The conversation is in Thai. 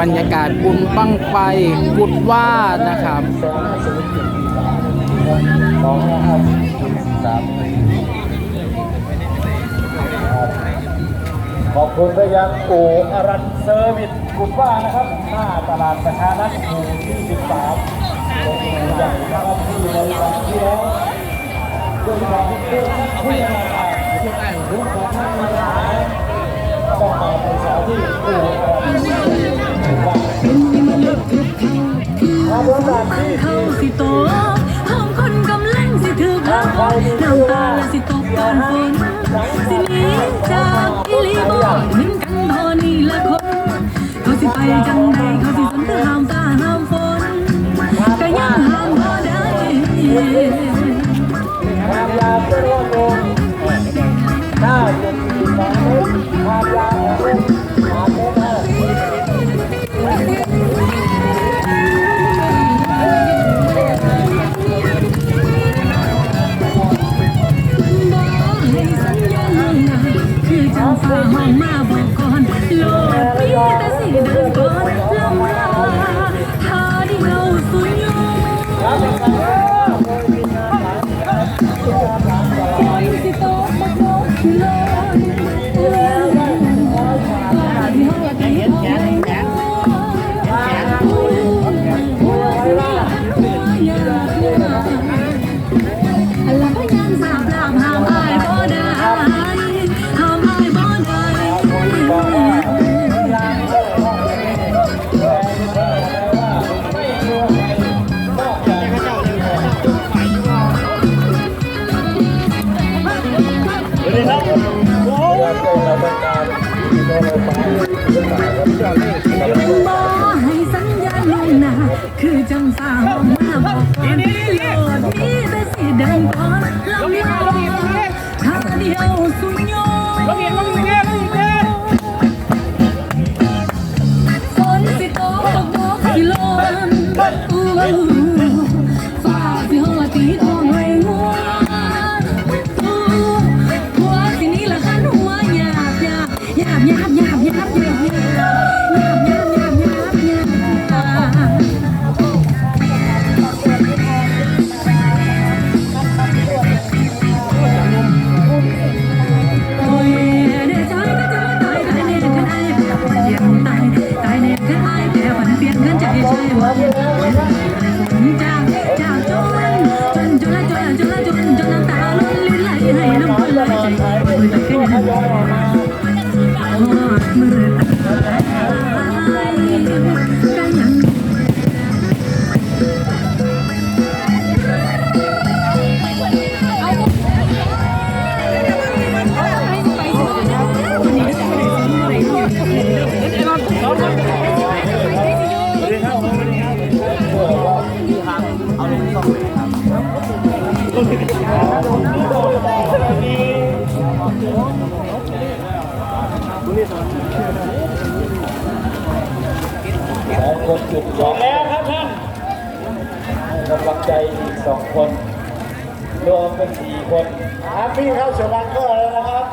บรรยากาศบุญบั้งไฟกุดว่านะครับขอบคุณไปยังอู่อรันเซอร์วิสกุดว่านะครับ หน้าตลาดประชานัทหมู่ที่13ตรงใหญ่นะครับที่ในวันที่แล้วด้วยความที่เพื่อนที่ยังมาทุกของท่านมาหลายต้องมาเป็นสาวที่อู่ ครับแล้วแบเข้าสิโตห้องคนกำลังสิถือเขาน้ำตาละสิตกตอนฝนสิหนี้จากอิลีบอเหมือนกันพอนี่ละคน เขาสิไปจังใดเขาสิสนเธอห้ามตาห้ามฝนก็ยังห้ามพอได้ ห้องมา บเจ้านี่กำลังบ่ให้สัญญาณลงหน้าคือจังฟ้าวมาบอกก่อนโลดมีแต่สิเดินก่อนลำลาถ้าเดียวสุญญ Yeah. สองคนจุดสองแล้วครับท่านกำลังใจอีกสองคน รวมเป็นสี่คนครับพี่เข้าสมัครก็แล้วนะครับ